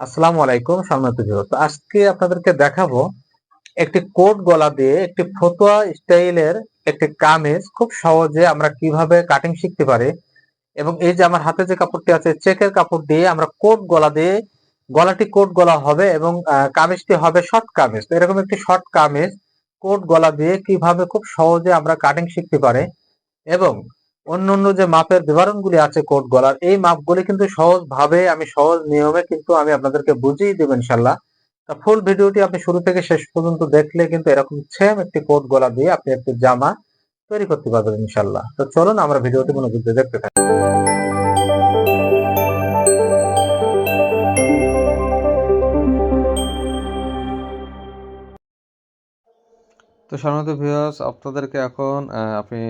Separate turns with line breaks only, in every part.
আসসালামু আলাইকুম সম্মানিত তো আজকে আপনাদেরকে দেখাবো একটি কোট গলা দিয়ে একটি ফতোয়া স্টাইলের একটি কামিজ। খুব সহজে আমরা কীভাবে কাটিং শিখতে পারি এবং এই যে আমার হাতে যে কাপড়টি আছে, চেকের কাপড় দিয়ে আমরা কোট গলা দিয়ে গলাটি কোট গলা হবে এবং কামিজটি হবে শর্ট কামিজ। তো এরকম একটি শর্ট কামিজ কোট গলা দিয়ে কীভাবে খুব সহজে আমরা কাটিং শিখতে পারি এবং অন্য অন্য যে মাপের বিবরণগুলি আছে কোট গলার, এই মাপগুলি কিন্তু সহজ ভাবে আমি, সহজ নিয়মে কিন্তু আমি আপনাদেরকে বুঝিয়ে দেবো ইনশাল্লাহ। তা ফুল ভিডিওটি আপনি শুরু থেকে শেষ পর্যন্ত দেখলে কিন্তু এরকম সেম একটি কোট গলা দিয়ে আপনি একটি জামা তৈরি করতে পারবেন ইনশাল্লাহ। তো চলুন আমরা ভিডিওটি মনোযোগ দিয়ে দেখতে থাকি।
তো সাধারণত ভিউয়ার্স আপনাদেরকে এখন আপনি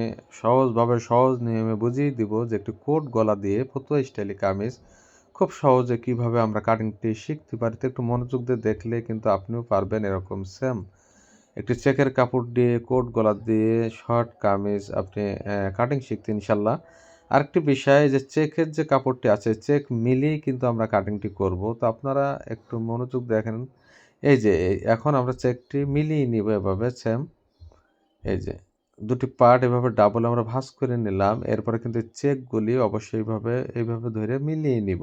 সহজভাবে, সহজ নিয়মে বুঝিয়ে দিব যে একটি কোট গলা দিয়ে ফতুয়া স্টাইলি কামিজ খুব সহজে কীভাবে আমরা কাটিংটি শিখতে পারি তো একটু মনোযোগ দিয়ে দেখলে কিন্তু আপনিও পারবেন এরকম সেম একটি চেকের কাপড় দিয়ে কোট গলা দিয়ে শর্ট কামিজ আপনি কাটিং শিখতে ইনশাল্লাহ আরেকটি বিষয় যে চেকের যে কাপড়টি আছে, চেক মিলিয়ে কিন্তু আমরা কাটিংটি করব। তো আপনারা একটু মনোযোগ দেখেন। এই যে এখন আমরা চেকটি মিলিয়ে নিব এভাবে সেম এই যে, দুটি পার্ট এভাবে ডাবল আমরা ভাঁজ করে নিলাম। এরপরে কিন্তু চেকগুলি অবশ্যই এইভাবে এইভাবে ধরে মিলিয়ে নিব।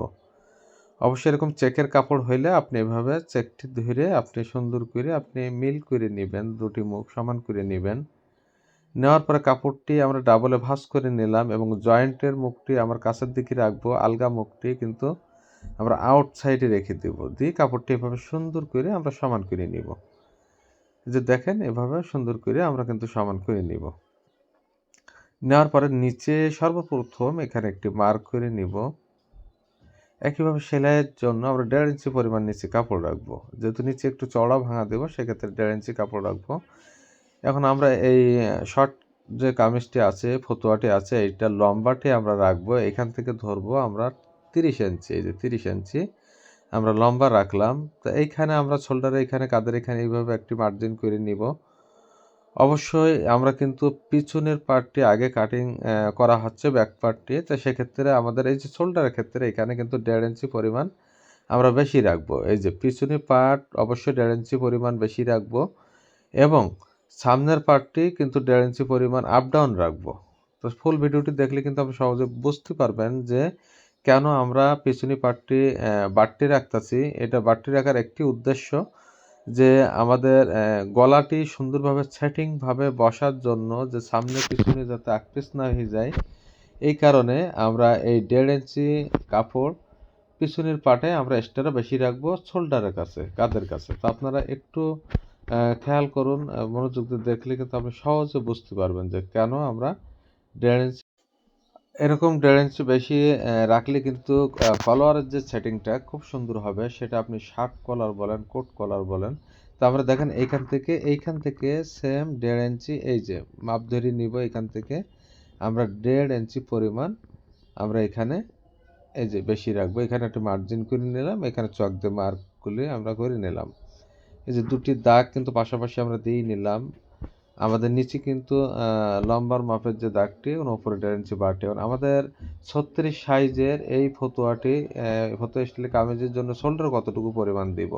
অবশ্যই এরকম চেকের কাপড় হইলে আপনি এভাবে চেকটি ধরে আপনি সুন্দর করে আপনি মিল করে নেবেন, দুটি মুখ সমান করে নেবেন। নেওয়ার পরে কাপড়টি আমরা ডাবলে ভাঁজ করে নিলাম এবং জয়েন্টের মুখটি আমার কাছের দিকে রাখব। আলগা মুখটি কিন্তু আমরা আউট সাইডে রেখে দেব। দিয়ে কাপড়টি এভাবে সুন্দর করে আমরা সমান করে নিব। যে দেখেন, এভাবে সুন্দর করে আমরা কিন্তু সমান করে নিব। নেওয়ার পরে নিচে সর্বপ্রথম এখানে একটি মার্ক করে নিব। একইভাবে সেলাইয়ের জন্য আমরা দেড় ইঞ্চি পরিমাণ নিচে কাপড় রাখব। যেহেতু নিচে একটু চড়া ভাঙা দেবো, সেক্ষেত্রে দেড় ইঞ্চি কাপড় রাখব। এখন আমরা এই শর্ট যে কামিজটি আছে, ফতুয়াটি আছে, এইটা লম্বাটি আমরা রাখব। এখান থেকে ধরবো আমরা তিরিশ ইঞ্চি এই যে তিরিশ ইঞ্চি আমরা লম্বা রাখলাম। তো এইখানে আমরা শোল্ডারে এখানে কাদের এখানে এইভাবে একটি মার্জিন করে নিব। অবশ্যই আমরা কিন্তু পিছনের পার্টটি আগে কাটিং করা হচ্ছে ব্যাক পার্টটি তো সেক্ষেত্রে আমাদের এই যে শোল্ডারের ক্ষেত্রে এখানে কিন্তু দেড় ইঞ্চি পরিমাণ আমরা বেশি রাখব। এই যে পিছনের পার্ট অবশ্যই দেড় ইঞ্চি পরিমাণ বেশি রাখব এবং সামনের পার্টটি কিন্তু দেড় ইঞ্চি পরিমাণ আপ ডাউন রাখব। তো ফুল ভিডিওটি দেখলে কিন্তু আপনি সহজে বুঝতে পারবেন যে কেন আমরা পিছনি পার্টটি বাট্টি রাখতেছি? এটা বাট্টি রাখার একটি উদ্দেশ্য যে আমাদের গলাটি সুন্দরভাবে সেটিংভাবে বসার জন্য যে সামনে পিছনে যাতে আকৃষ্ট না হয়ে যায়, এই কারণে আমরা এই দেড় ইঞ্চি কাপড় পিছনের পাটে আমরা এক্সট্রা বেশি রাখব শোল্ডারের কাছে, কাঁধের কাছে। তো আপনারা একটু খেয়াল করুন মনোযোগ দিয়ে দেখলে কিন্তু আপনি সহজে বুঝতে পারবেন যে কেন আমরা দেড় ইঞ্চি এরকম ইঞ্চি বেশি রাখলে কিন্তু কলারের যে সেটিংটা খুব সুন্দর হবে, সেটা আপনি শার্ট কলার বলেন কোট কলার বলেন। তো আমরা দেখেন এইখান থেকে এইখান থেকে সেম দেড় ইঞ্চি এই যে মাপ ধরে নিব এখান থেকে। আমরা দেড় ইঞ্চি পরিমাণ আমরা এখানে, এই যে বেশি রাখব। এখানে একটা মার্জিন করে নিলাম, এখানে চক দিয়ে মার্কগুলি আমরা করে নিলাম। এই যে দুটি দাগ কিন্তু পাশাপাশি আমরা দিয়েই নিলাম। আমাদের নিচে কিন্তু লম্বার মাপের যে দাগটি ওর উপরে দেড় ইঞ্চি বাড়টি আমাদের ছত্রিশ সাইজের এই ফতুয়াটি ফতুয়া স্টিলের কামিজের জন্য শোল্ডার কতটুকু পরিমাণ দিব?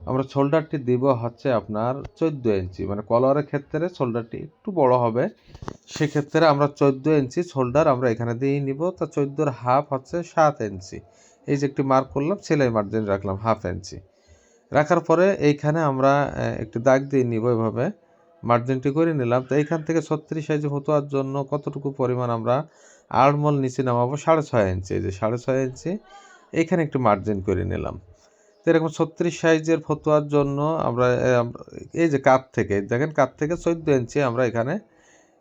আমরা শোল্ডারটি দিব হচ্ছে আপনার চোদ্দ ইঞ্চি। মানে কলারের ক্ষেত্রে শোল্ডারটি একটু বড় হবে। সেক্ষেত্রে আমরা চোদ্দ ইঞ্চি শোল্ডার আমরা এখানে দিয়েই নিব। তা চোদ্দোর হাফ হচ্ছে সাত ইঞ্চি। এই যে একটি মার্ক করলাম, সেলাই মার্জিন রাখলাম হাফ ইঞ্চি। রাখার পরে এইখানে আমরা একটি দাগ দিয়ে নিব এভাবে। মার্জিনটি করে নিলাম। তো এইখান থেকে ছত্রিশ সাইজে হতোয়ার জন্য কতটুকু পরিমাণ আমরা আড়মল নিচে নামাবো? সাড়ে ছয় ইঞ্চি। যে সাড়ে ছয় ইঞ্চি, এইখানে একটু মার্জিন করে নিলাম। তো এরকম ছত্রিশ সাইজের ফতোয়ার জন্য আমরা এই যে কাত থেকে, দেখেন কাত থেকে চোদ্দ ইঞ্চি আমরা এখানে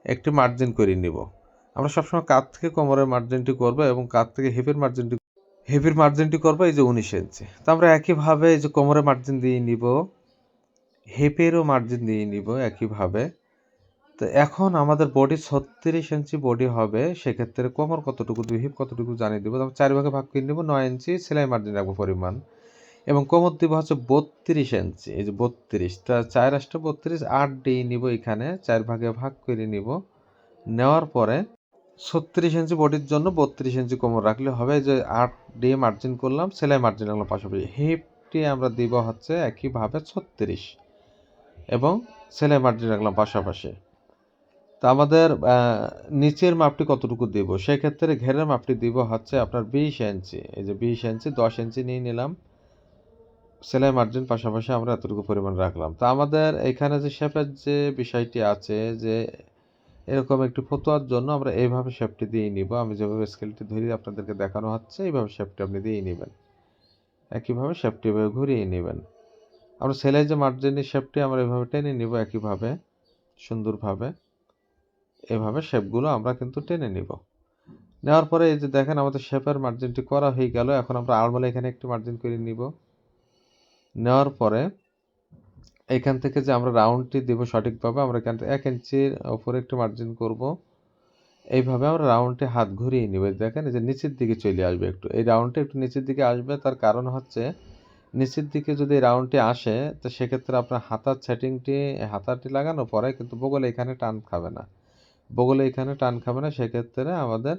একটি মার্জিন করে নিব। আমরা সবসময় কাত থেকে কোমরের মার্জিনটি করব এবং কাত থেকে হিপের মার্জিনটি হিপের মার্জিনটি করব এই যে উনিশ ইঞ্চি। তো আমরা একইভাবে এই যে কোমরের মার্জিন দিয়ে নিব। হিপেরও মার্জিন দিয়ে নিব একইভাবে। তো এখন আমাদের বডি ছত্রিশ ইঞ্চি বডি হবে, সেক্ষেত্রে কোমর কতটুকু দুই হিপ কতটুকু জানিয়ে দিব আমরা চার ভাগে ভাগ করে নিব নয় ইঞ্চি সেলাই মার্জিন রাখব পরিমাণ। এবং কোমর দিব হচ্ছে বত্রিশ ইঞ্চি এই যে বত্রিশ, তা চার আসটা বত্রিশ, আট দিয়ে নিব এখানে, চার ভাগে ভাগ করে নিব। নেওয়ার পরে ছত্রিশ ইঞ্চি বডির জন্য বত্রিশ ইঞ্চি কোমর রাখলে হবে যে আট দিয়ে মার্জিন করলাম, সেলাই মার্জিন রাখলাম পাশাপাশি। হিপটি আমরা দিব হচ্ছে একইভাবে ছত্রিশ। এবং সেলাই মার্জিন রাখলাম পাশাপাশি। তা আমাদের নিচের মাপটি কতটুকু দিব? সেক্ষেত্রে ঘেরের মাপটি দিব হচ্ছে আপনার বিশ ইঞ্চি। এই যে বিশ ইঞ্চি, দশ ইঞ্চি নিয়ে নিলাম। সেলাই মার্জিন পাশাপাশি আমরা এতটুকু পরিমাণ রাখলাম। তা আমাদের এখানে যে শেপের যে বিষয়টি আছে যে এরকম একটি ফতোয়ার জন্য আমরা এইভাবে শেপটি দিয়ে নিব। আমি যেভাবে স্কেলটি ধরি আপনাদেরকে দেখানো হচ্ছে, এইভাবে শেপটি আপনি দিয়ে নেবেন। একইভাবে শেপটি এভাবে ঘুরিয়ে নেবেন। আমরা সেলাই যে মার্জিনের শেপটি আমরা এভাবে টেনে নিব একইভাবে, সুন্দরভাবে, এভাবে শেপগুলো আমরা কিন্তু টেনে নিব। নেওয়ার পরে এই যে দেখেন আমাদের শেপের মার্জিনটি করা হয়ে গেল, এখন আমরা আড়মোলা এখানে একটি মার্জিন করে নিব। নেওয়ার পরে এখান থেকে যে আমরা রাউন্ডটি দেব সঠিকভাবে, আমরা এখান থেকে এক ইঞ্চির উপরে একটু মার্জিন করব। এইভাবে আমরা রাউন্ডটি হাত ঘুরিয়ে নিব, দেখেন এই যে নিচের দিকে চলে আসবে একটু। এই রাউন্ডটি একটু নিচের দিকে আসবে, তার কারণ হচ্ছে নিচের দিকে যদি রাউন্ডটি আসে, তো সেক্ষেত্রে আপনার হাতার সেটিংটি হাতারটি লাগানোর পরে কিন্তু বগলে এখানে টান খাবে না। বগলে এখানে টান খাবে না, সেক্ষেত্রে আমাদের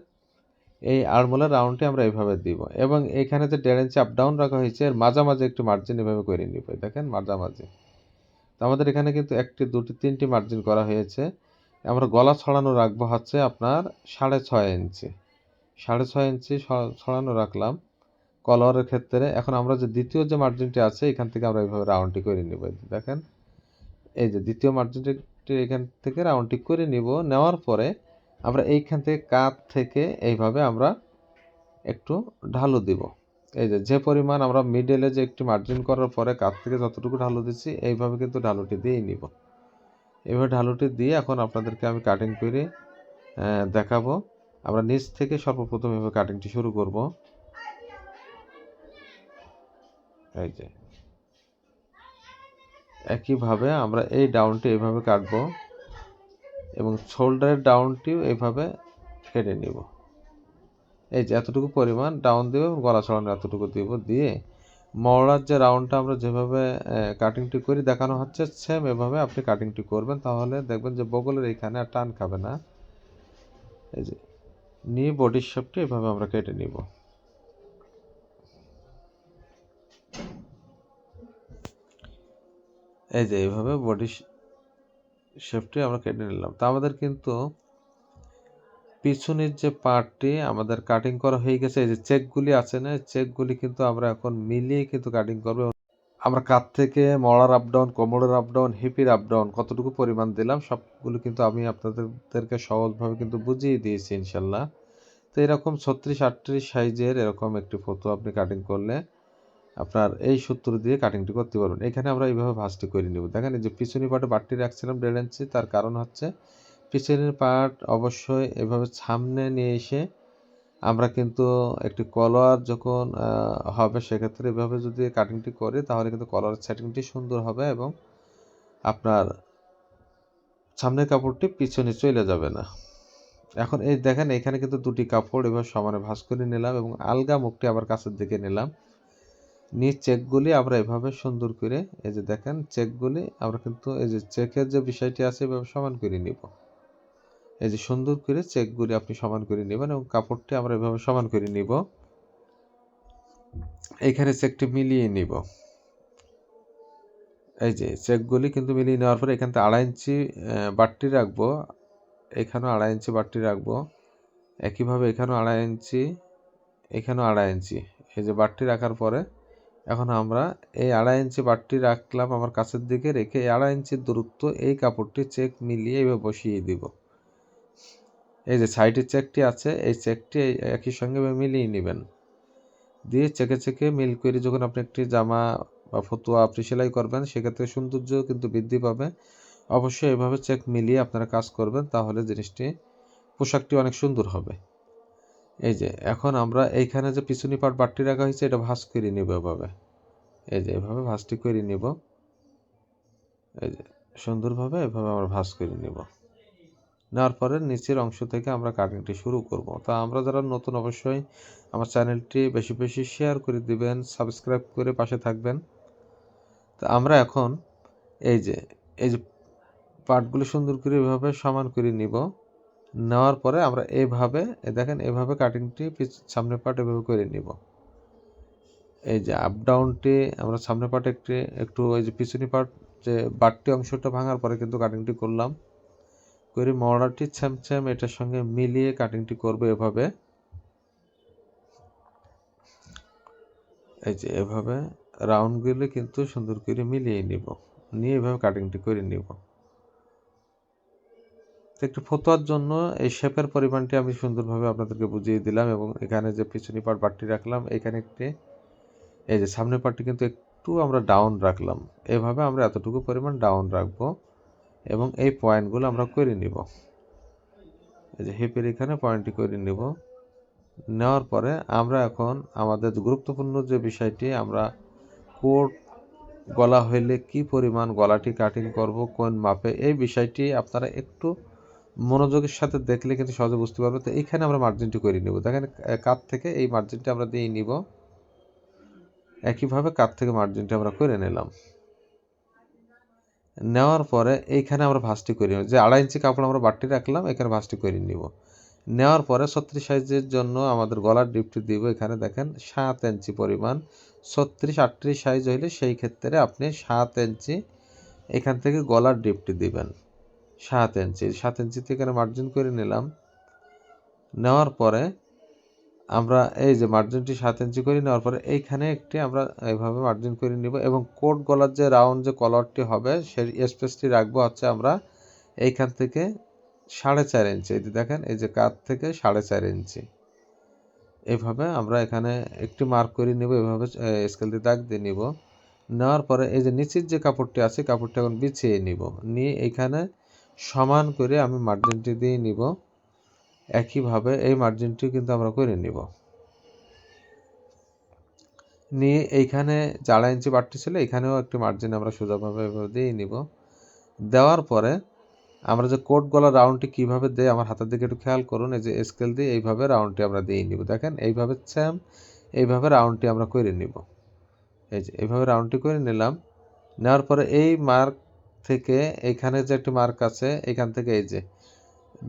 এই আড়মোলার রাউন্ডটি আমরা এইভাবে দিব। এবং এখানে যে দেড় ইঞ্চি আপ ডাউন রাখা হয়েছে, এর মাঝামাঝি একটু মার্জিন এভাবে করে নিব দেখেন মাঝামাঝি। তো আমাদের এখানে কিন্তু একটি, দুটি, তিনটি মার্জিন করা হয়েছে। আমরা গলা ছড়ানো রাখব হচ্ছে আপনার সাড়ে ছয় ইঞ্চি সাড়ে ছয় ইঞ্চি ছড়ানো রাখলাম। কলারের ক্ষেত্রে, এখন আমরা যে দ্বিতীয় যে মার্জিনটি আছে, এখান থেকে আমরা এইভাবে রাউন্ডটি করে নিব। দেখেন, এই যে দ্বিতীয় মার্জিনটি এখান থেকে রাউন্ডটি করে নিব। নেওয়ার পরে আমরা এইখান থেকে কাত থেকে এইভাবে আমরা একটু ঢালু দিব। এই যে যে পরিমাণ আমরা মিডলে যে একটি মার্জিন করার পরে কাত থেকে যতটুকু ঢালু দিচ্ছি, এইভাবে কিন্তু ঢালুটি দিয়েই নিব। এইভাবে ঢালুটি দিয়ে এখন আপনাদেরকে আমি কাটিং করে দেখাবো। আমরা নিচ থেকে সর্বপ্রথম এভাবে কাটিংটি শুরু করব। এই যে। একইভাবে আমরা এই ডাউনটি এইভাবে কাটবো এবং শোল্ডারের ডাউনটিও এইভাবে কেটে নিব। এই যে এতটুকু পরিমাণ ডাউন দেবো এবং গলা ছড়ানো এতটুকু দিব দিয়ে মওড়ার যে রাউন্ডটা আমরা যেভাবে কাটিংটি করি দেখানো হচ্ছে সেম এভাবে আপনি কাটিংটি করবেন তাহলে দেখবেন যে বগলের এইখানে আর টান খাবে না। এই যে, নিয়ে বডির শেপটি এভাবে আমরা কেটে নিব। এই যে, এইভাবে বডি শেপটি আমরা কেটে নিলাম। তা আমাদের কিন্তু পিছনের যে পার্টটি আমাদের কাটিং করা হয়ে গেছে। এই যে চেকগুলি আছে না চেকগুলি কিন্তু আমরা এখন মিলিয়ে কিন্তু কাটিং করব। আমরা কাত থেকে মড়ার আপ ডাউন কোমরের আপ ডাউন হিপির আপ ডাউন কতটুকু পরিমাণ দিলাম, সবগুলো কিন্তু আমি আপনাদেরকে সহজভাবে কিন্তু বুঝিয়ে দিয়েছি, ইনশাল্লাহ। তো এরকম ছত্রিশ আটত্রিশ সাইজের এরকম একটি ফটো আপনি কাটিং করলে আপনার এই সূত্র দিয়ে কাটিংটি করতে পারবেন। এখানে আমরা এইভাবে ভাঁজটি করে নেব। দেখেন এই যে পিছনি পাটে বাটটি রাখছিলাম দেড় ইঞ্চি তার কারণ হচ্ছে পিছনের পার্ট অবশ্যই এভাবে সামনে নিয়ে এসে আমরা কিন্তু একটি কলার যখন হবে সেক্ষেত্রে এভাবে যদি কাটিংটি করি তাহলে কিন্তু কলার সেটিংটি সুন্দর হবে এবং আপনার সামনের কাপড়টি পিছনে চলে যাবে না। এখন এই দেখেন এখানে কিন্তু দুটি কাপড় এভাবে সমানে ভাঁজ করে নিলাম এবং আলগা মুখটি আবার কাছের দিকে নিলাম। নিচ চেকগুলি আমরা এভাবে সুন্দর করে, এই যে দেখেন, চেকগুলি আমরা কিন্তু এই যে চেকের যে বিষয়টি আছে এভাবে সমান করে নিব। এই যে সুন্দর করে চেকগুলি আপনি সমান করে নেবেন এবং কাপড়টি আমরা এভাবে সমান করে নিব। এখানে চেকটি মিলিয়ে নিব। এই যে চেকগুলি কিন্তু মিলিয়ে নেওয়ার পরে এখান থেকে আড়াই ইঞ্চি বাটটি রাখব। এখানেও আড়াই ইঞ্চি বাটটি রাখব। একইভাবে এখানেও আড়াই ইঞ্চি, এখানেও আড়াই ইঞ্চি। এই যে বাটটি রাখার পরে এখন আমরা এই আড়াই ইঞ্চি বাটটি রাখলাম আমার কাছের দিকে রেখে এই আড়াই ইঞ্চির দূরত্ব এই কাপড়টি চেক মিলিয়ে এভাবে বসিয়ে দিব। এই যে সাইডের চেকটি আছে, এই চেকটি একই সঙ্গে মিলিয়ে নেবেন। দিয়ে চেকে চেকে মিল করে যখন আপনি একটি জামা বা ফতুয়া আপনি সেলাই করবেন, সেক্ষেত্রে সৌন্দর্য কিন্তু বৃদ্ধি পাবে। অবশ্যই এভাবে চেক মিলিয়ে আপনারা কাজ করবেন, তাহলে জিনিসটি, পোশাকটি অনেক সুন্দর হবে। এই যে, এখন আমরা এইখানে যে পিছনি পাট বাটটি রাখা হয়েছে, এটা ভাঁজ করে নিব এভাবে। এই যে, এভাবে ভাঁজটি করে নিব। এই যে, সুন্দরভাবে এভাবে আমরা ভাঁজ করে নিব। নেওয়ার পরে নিচের অংশ থেকে আমরা কাটিংটি শুরু করব। তা আমরা যারা নতুন, অবশ্যই আমার চ্যানেলটি বেশি বেশি শেয়ার করে দিবেন সাবস্ক্রাইব করে পাশে থাকবেন। তা আমরা এখন এই যে এই যে পার্টগুলো সুন্দর করে এভাবে সমান করে নিব। নেওয়ার পরে আমরা এইভাবে দেখেন, এভাবে কাটিংটি সামনের পার্ট এভাবে করে নিব। এই যে আপ ডাউনটি আমরা সামনের পার্টে একটি, একটু ওই যে পিছনি পার্ট যে বাড়তি অংশটা ভাঙার পরে কিন্তু কাটিংটি করলাম। করে মরাটি ছ্যামছ্যাম এটার সঙ্গে মিলিয়ে কাটিংটি করব এভাবে। এই যে এভাবে রাউন্ডগুলো কিন্তু সুন্দর করে মিলিয়ে নিব। নিয়ে এভাবে কাটিংটি করে নিব। একটু ফতোয়ার জন্য এই শেপের পরিমাণটি আমি সুন্দরভাবে আপনাদেরকে বুঝিয়ে দিলাম এবং এখানে যে পিছনি পার্ট বাটটি রাখলাম, এখানে একটি, এই যে সামনের পার্টটি কিন্তু একটু আমরা ডাউন রাখলাম। এভাবে আমরা এতটুকু পরিমাণ ডাউন রাখব এবং এই পয়েন্টগুলো আমরা করে নিব। এই যে হিপের এখানে পয়েন্টটি করে নিব। নেওয়ার পরে আমরা এখন আমাদের গুরুত্বপূর্ণ যে বিষয়টি, আমরা কোট গলা হইলে কি পরিমাণ গলাটি কাটিং করব, কোন মাপে, এই বিষয়টি আপনারা একটু মনোযোগের সাথে দেখলে কিন্তু সহজে বুঝতে পারবে। তো এইখানে আমরা মার্জিনটি করে নিব। দেখেন কাত থেকে এই মার্জিনটি আমরা দিয়ে নিব। একইভাবে কাত থেকে মার্জিনটি আমরা করে নিলাম। নেওয়ার পরে এইখানে আমরা ভাঁজটি করে যে আড়াই ইঞ্চি কাপড় আমরা বাড়তি রাখলাম, এখানে ভাঁজটি করে নিব। নেওয়ার পরে ছত্রিশ সাইজের জন্য আমাদের গলার ডিপটি দিব এখানে, দেখেন, সাত ইঞ্চি পরিমাণ। ছত্রিশ, আটত্রিশ সাইজ হইলে সেই ক্ষেত্রে আপনি সাত ইঞ্চি এখান থেকে গলার ডিপটি দিবেন। সাত ইঞ্চি। সাত ইঞ্চিতে এখানে মার্জিন করে নিলাম। নেওয়ার পরে আমরা এই যে মার্জিনটি সাত ইঞ্চি করে নেওয়ার পরে এইখানে একটি আমরা এইভাবে মার্জিন করে নিব এবং কোট গলার যে রাউন্ড যে কলারটি হবে, সেই স্পেসটি রাখব হচ্ছে আমরা এইখান থেকে সাড়ে চার ইঞ্চি। এই দেখেন, এই যে কাত থেকে সাড়ে চার ইঞ্চি। এইভাবে আমরা এখানে একটি মার্ক করে নিব, এভাবে স্কেল দিয়ে দাগ দিয়ে নিব। নেওয়ার পরে এই যে নিচের যে কাপড়টি আছে, কাপড়টি এখন বিছিয়ে নিব। নিয়ে এইখানে সমান করে আমি মার্জিনটি দিয়ে নিব। একইভাবে এই মার্জিনটি কিন্তু আমরা করে নিব। নিয়ে এইখানে চারা ইঞ্চি বাড়তি ছিল এখানেও একটি মার্জিন আমরা সোজাভাবে এভাবে দিয়ে নিব। দেওয়ার পরে আমরা যে কোট গলা রাউন্ডটি কীভাবে দেয় আমার হাতের দিকে একটু খেয়াল করুন, এই যে স্কেল দিয়ে এইভাবে রাউন্ডটি আমরা দিয়ে নিব। দেখেন, এইভাবে স্যাম এইভাবে রাউন্ডটি আমরা করে নিব। এই যে, এইভাবে রাউন্ডটি করে নিলাম। নেওয়ার পরে এই মার্ক থেকে এইখানে যে একটি মার্ক আছে, এখান থেকে এই যে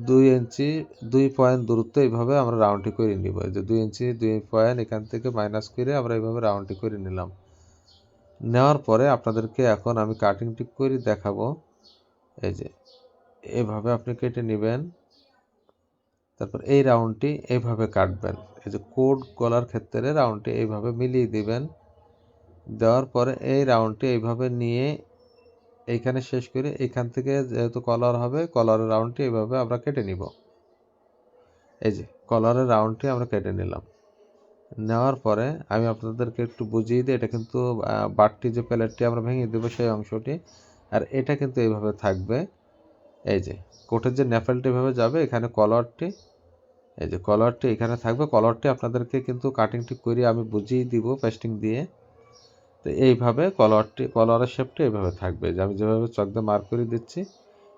দুই ইঞ্চি দুই পয়েন্ট দূরত্ব এইভাবে আমরা রাউন্ডটি করে নিব। এই যে দুই ইঞ্চি দুই পয়েন্ট এখান থেকে মাইনাস করে আমরা এইভাবে রাউন্ডটি করে নিলাম। নেওয়ার পরে আপনাদেরকে এখন আমি কাটিংটি করে দেখাবো। এই যে এভাবে আপনি কেটে নেবেন, তারপর এই রাউন্ডটি এইভাবে কাটবেন। এই যে কোড গলার ক্ষেত্রে রাউন্ডটি এইভাবে মিলিয়ে দিবেন। দেওয়ার পরে এই রাউন্ডটি এইভাবে নিয়ে এইখানে শেষ করে। এইখান থেকে যেহেতু কলার হবে কলারের রাউন্ডটি এভাবে আমরা কেটে নিব। এই যে কলারের রাউন্ডটি আমরা কেটে নিলাম। নেওয়ার পরে আমি আপনাদেরকে একটু বুঝিয়ে দিই, এটা কিন্তু বাটটি যে প্লেটটি আমরা ভেঙে দেবো সেই অংশটি, আর এটা কিন্তু এইভাবে থাকবে। এই যে, কোটের যে ন্যাফেলটি এভাবে যাবে, এখানে কলারটি এই যে কলারটি এখানে থাকবে। কলারটি আপনাদেরকে কিন্তু কাটিংটি করে আমি বুঝিয়ে দিব পেস্টিং দিয়ে। তো এইভাবে কলারটি কলারের শেপটি এইভাবে থাকবে। যে আমি যেভাবে চক দিয়ে মার্ক করে দিচ্ছি,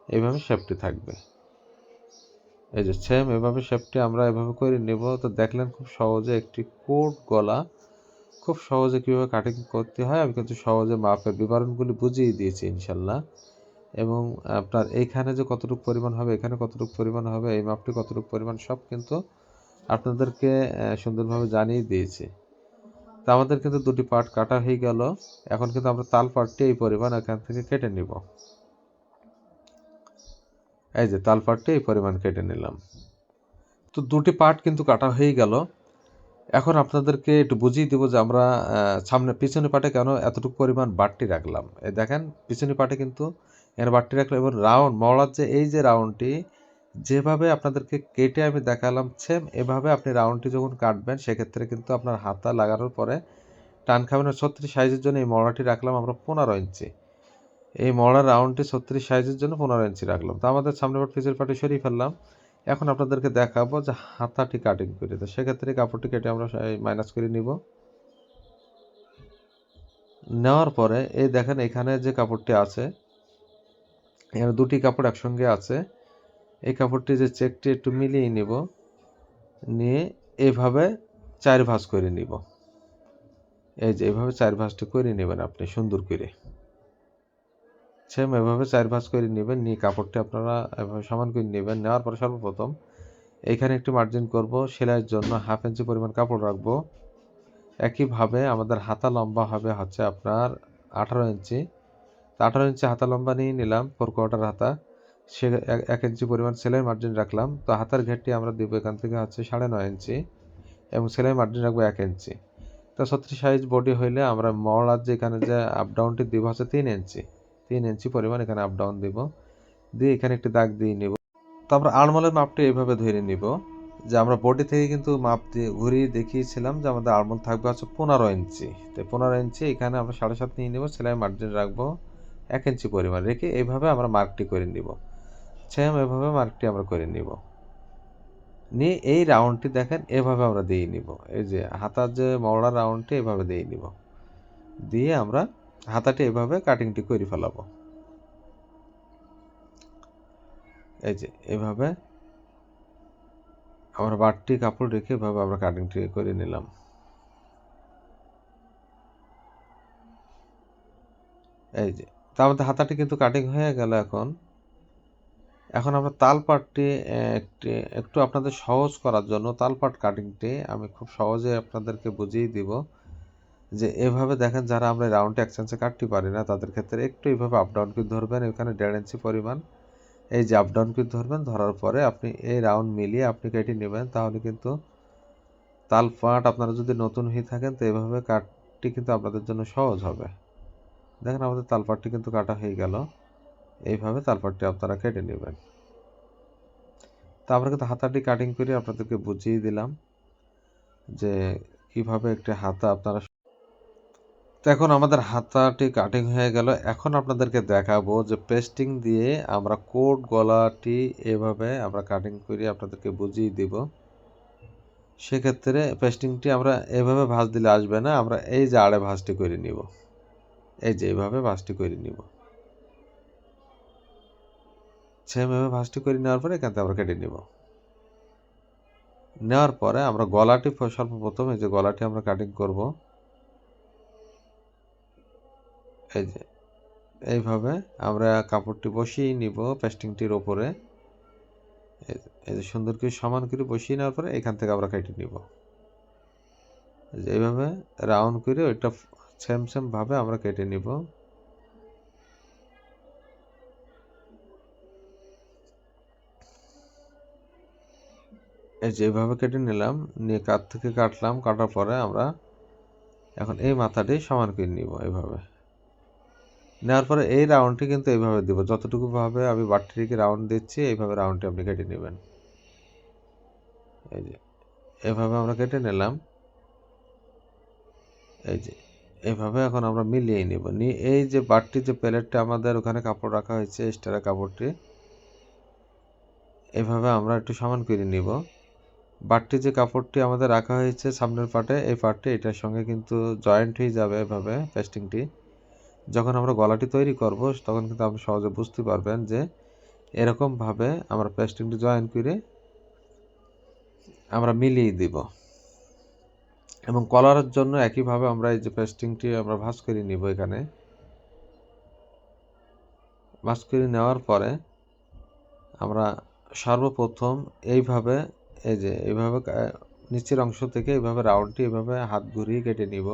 এইভাবে শেপটি থাকবে। এই যে সেম এভাবে শেপটি আমরা এভাবে করে নেব। তো দেখলেন খুব সহজে একটি কোট গলা, খুব সহজে কীভাবে কাটিং করতে হয়, আমি কিন্তু সহজে মাপের বিবরণগুলি বুঝিয়ে দিয়েছি ইনশাল্লাহ। এবং আপনার এইখানে যে কতটুকু পরিমাণ হবে, এখানে কতটুকু পরিমাণ হবে, এই মাপটি কতটুকু পরিমাণ, সব কিন্তু আপনাদেরকে সুন্দরভাবে জানিয়ে দিয়েছি। আমাদের কিন্তু দুটি পার্ট কাটা হয়ে গেল। এখন কিন্তু আমরা তাল পার্টটি এই পরিমাণ এখান থেকে কেটে নিব। এই যে তাল পার্টটি এই পরিমাণ কেটে নিলাম। তো দুটি পার্ট কিন্তু কাটা হয়ে গেল। এখন আপনাদেরকে একটু বুঝিয়ে দেবো যে আমরা সামনে পিছনে পাটে কেন এতটুকু পরিমাণ বাটটি রাখলাম। এই দেখেন, পিছনে পাটে কিন্তু এর বাটটি রাখলাম এবং রাউন্ড মলার যে এই যে রাউন্ডটি যেভাবে আপনাদেরকে কেটে আমি দেখালাম সেম এভাবে আপনি রাউন্ডটি যখন কাটবেন, সেক্ষেত্রে কিন্তু আপনার হাতা লাগানোর পরে টান খাবেন ছত্রিশ সাইজের জন্য এই মড়াটি রাখলাম আমরা পনেরো ইঞ্চি। এই মলার রাউন্ডটি ছত্রিশ সাইজের জন্য পনেরো ইঞ্চি রাখলাম। তো আমাদের সামনে পাট, পিছের পাটি সরিয়ে ফেললাম। এখন আপনাদেরকে দেখাবো যে হাতাটি কাটিং করে তো সেক্ষেত্রে কাপড়টি কেটে আমরা মাইনাস করে নিব। নেওয়ার পরে এই দেখেন এখানে যে কাপড়টি আছে, এখানে দুটি কাপড় একসঙ্গে আছে। এই কাপড়টি যে চেকটি একটু মিলিয়ে নিব, নিয়ে এভাবে চার ভাঁজ করে নিব। এই যে এভাবে চার ভাঁজটি করে নেবেন আপনি, সুন্দর করে। সেম এভাবে চার ভাঁজ করে নেবেন, নিয়ে কাপড়টি আপনারা এভাবে সমান করে নেবেন। নেওয়ার পরে সর্বপ্রথম এখানে একটি মার্জিন করব, সেলাইয়ের জন্য হাফ ইঞ্চি পরিমাণ কাপড় রাখব। একইভাবে আমাদের হাতা লম্বা হবে হচ্ছে আপনার আঠারো ইঞ্চি আঠারো ইঞ্চি হাতা লম্বা নিয়ে নিলাম ফোর কোয়ার্টার হাতা। সে এক- ইঞ্চি পরিমাণ সেলাই মার্জিন রাখলাম। তো হাতার ঘেরটি আমরা দিব এখান থেকে হচ্ছে সাড়ে নয় ইঞ্চি এবং সেলাই মার্জিন রাখব এক ইঞ্চি। তো ছত্রিশ সাইজ বডি হইলে আমরা মলার যে এখানে যে আপ ডাউনটি দিব হচ্ছে তিন ইঞ্চি। তিন ইঞ্চি পরিমাণ এখানে আপ ডাউন দিব। দিয়ে এখানে একটি দাগ দিয়ে নিব। আমরা আড়মোলের মাপটি এইভাবে ধরে নিব যে আমরা বডি থেকে কিন্তু মাপ দিয়ে ঘুরিয়ে দেখিয়েছিলাম যে আমাদের আড়মোল থাকবে হচ্ছে পনেরো ইঞ্চি। তো পনেরো ইঞ্চি এখানে আমরা সাড়ে সাত নিয়ে নেব, সেলাই মার্জিন রাখব এক ইঞ্চি পরিমাণ রেখে এইভাবে আমরা মার্কটি করে নিব। সেম এভাবে মার্কটি আমরা করে নিব। নিয়ে এই রাউন্ডটি দেখেন, এভাবে আমরা দিয়ে নিব। এই যে হাতার যে মওড়া রাউন্ডটি, এভাবে দিয়ে নিব। দিয়ে আমরা হাতাটি এভাবে কাটিংটি করে ফেলাবো। এই যে এভাবে আমরা বাড়তি কাপড় রেখে এভাবে আমরা কাটিংটি করে নিলাম। এই যে তা আমাদের হাতাটি কিন্তু কাটিং হয়ে গেল এখন। এখন আমরা তালপাটটি একটি, একটু আপনাদের সহজ করার জন্য তালপাট কাটিংটি আমি খুব সহজে আপনাদেরকে বুঝিয়ে দিব যে এভাবে দেখেন যারা আমরা রাউন্ড এক চান্সে কাটতে পারি না, তাদের ক্ষেত্রে একটু এইভাবে আপ ডাউন করে ধরবেন, এখানে দেড় ইঞ্চি পরিমাণ। এই যে আপ ডাউন করে ধরবেন, ধরার পরে আপনি এই রাউন্ড মিলিয়ে আপনি কেটে নেবেন, তাহলে কিন্তু তালপাট আপনারা যদি নতুন হয়ে থাকেন, তো এভাবে কাটটি কিন্তু আপনাদের জন্য সহজ হবে। দেখেন আমাদের তালপাটটি কিন্তু কাটা হয়ে গেল। এইভাবে তালপাটটি আপনারা কেটে নেবেন। তা আমরা কিন্তু হাতাটি কাটিং করে আপনাদেরকে বুঝিয়ে দিলাম যে কীভাবে একটি হাতা আপনারা তো এখন আমাদের হাতাটি কাটিং হয়ে গেল। এখন আপনাদেরকে দেখাবো যে পেস্টিং দিয়ে আমরা কোট গলাটি এভাবে আমরা কাটিং করে আপনাদেরকে বুঝিয়ে দিব। সেক্ষেত্রে পেস্টিংটি আমরা এভাবে ভাঁজ দিলে আসবে না, আমরা এই যে আড়ে ভাঁজটি করে নিব। এই যে এইভাবে ভাঁজটি করে নিব। সেমভাবে ভাঁজটি করে নেওয়ার পরে এখান থেকে আমরা কেটে নিব। নেওয়ার পরে আমরা গলাটি সর্বপ্রথম যে গলাটি আমরা কাটিং করব, এই যে, এইভাবে আমরা কাপড়টি বসিয়ে নিব পেস্টিংটির ওপরে। এই যে- সুন্দর করে সমান করে বসিয়ে নেওয়ার পরে এখান থেকে আমরা কেটে নিব। এই এইভাবে রাউন্ড করে ওইটা সেম সেম ভাবে আমরা কেটে নিব। এই যে এইভাবে কেটে নিলাম, নিয়ে কাত থেকে কাটলাম, কাটার পরে আমরা এখন এই মাথাটি সমান করে নিব এভাবে। নেওয়ার পরে এই রাউন্ডটি কিন্তু এইভাবে দিব। যতটুকু ভাবে আমি বাটটিকে রাউন্ড দিচ্ছি, এইভাবে রাউন্ডটি আপনি কেটে নেবেন। এই যে, এভাবে আমরা কেটে নিলাম। এই যে, এভাবে এখন আমরা মিলিয়ে নিব। নিয়ে এই যে বাটটি, যে প্লেটটা আমাদের ওখানে কাপড় রাখা হয়েছে এক্সট্রা কাপড়টি, এভাবে আমরা একটু সমান করে নিব। বাটটি যে কাপড়টি আমাদের রাখা হয়েছে সামনের পাটে, এই পাটটি এটার সঙ্গে কিন্তু জয়েন্ট হয়ে যাবে এভাবে পেস্টিংটি যখন আমরা গলাটি তৈরি করব, তখন কিন্তু আপনি সহজে বুঝতে পারবেন যে এরকমভাবে আমরা পেস্টিংটি জয়েন করে আমরা মিলিয়ে দিব। এবং কলারের জন্য একইভাবে আমরা এই যে পেস্টিংটি আমরা ভাঁজ করে নিব এখানে। ভাঁজ করে নেওয়ার পরে আমরা সর্বপ্রথম এইভাবে এই যে এইভাবে নিচের অংশ থেকে এইভাবে রাউন্ডটি এভাবে হাত ঘুরিয়ে কেটে নিব।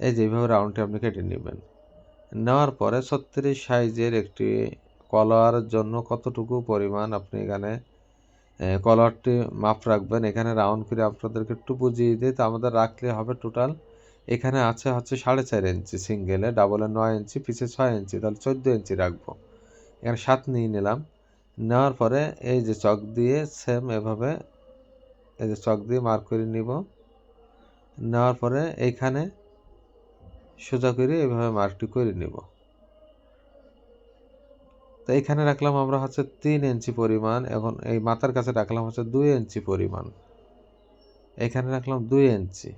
এই যে এইভাবে রাউন্ডটি আপনি কেটে নেবেন। নেওয়ার পরে ছত্রিশ সাইজের একটি কলারের জন্য কতটুকু পরিমাণ আপনি এখানে কলারটি মাপ রাখবেন? এখানে রাউন্ড করে আপনাদেরকে একটু বুঝিয়ে দিই। তো আমাদের রাখলে হবে টোটাল এখানে আছে হচ্ছে সাড়ে চার ইঞ্চি সিঙ্গেলে ডাবলে নয় ইঞ্চি, পিছে ছয় ইঞ্চি, তাহলে চোদ্দ ইঞ্চি রাখব। এখানে সাত নিয়ে নিলাম। নেওয়ার পরে এই যে চক দিয়ে সেম এভাবে এই যে চক দিয়ে মার্ক করে নিব। নেওয়ার পরে এইখানে সোজা করে এইভাবে মার্কটি করে নিব। তো এইখানে রাখলাম আমরা হচ্ছে তিন ইঞ্চি পরিমাণ এখন এই মাথার কাছে রাখলাম হচ্ছে দুই ইঞ্চি পরিমাণ। এখানে রাখলাম দুই ইঞ্চি।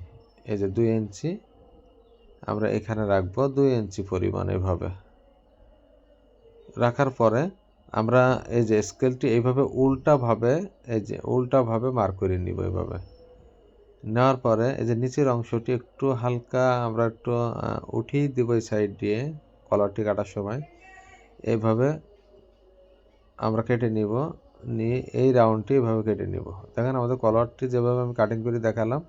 এই যে দুই ইঞ্চি আমরা এখানে রাখব দুই ইঞ্চি পরিমাণ এভাবে। রাখার পরে আমরা এই যে স্কেলটি এইভাবে উল্টাভাবে এই যে উল্টাভাবে মার করে নিব এইভাবে। নেওয়ার পরে এই যে নিচের অংশটি একটু হালকা আমরা একটু উঠিয়ে দিব এই সাইড দিয়ে কলারটি কাটার সময়। এইভাবে আমরা কেটে নিব, নিয়ে এই রাউন্ডটি এভাবে কেটে নিব। দেখেন আমাদের কলারটি যেভাবে আমি কাটিং করে দেখালাম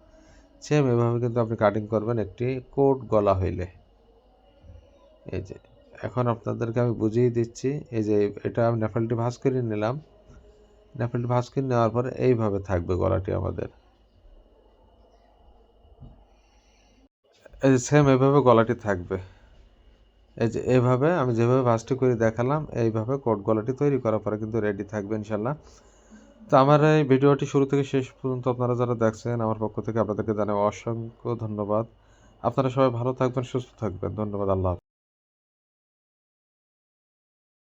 সেম এভাবে কিন্তু আপনি কাটিং করবেন একটি কোট গলা হইলে। এই যে এখন আপনাদেরকে আমি বুঝিয়ে দিচ্ছি, এই যে এটা আমি নেফালটি ভাঁজ করে নিলাম। নেফালটি ভাঁজ করে নেওয়ার পরে এইভাবে থাকবে গলাটি আমাদের। এই যে সেম এইভাবে গলাটি থাকবে। এই যে এইভাবে আমি যেভাবে ভাঁজটি করে দেখালাম, এইভাবে কোট গলাটি তৈরি করার পরে কিন্তু রেডি থাকবে ইনশাল্লাহ তো আমার এই ভিডিওটি শুরু থেকে শেষ পর্যন্ত আপনারা যারা দেখছেন আমার পক্ষ থেকে আপনাদেরকে জানাই অসংখ্য ধন্যবাদ। আপনারা সবাই ভালো থাকবেন, সুস্থ থাকবেন। ধন্যবাদ, আল্লাহ।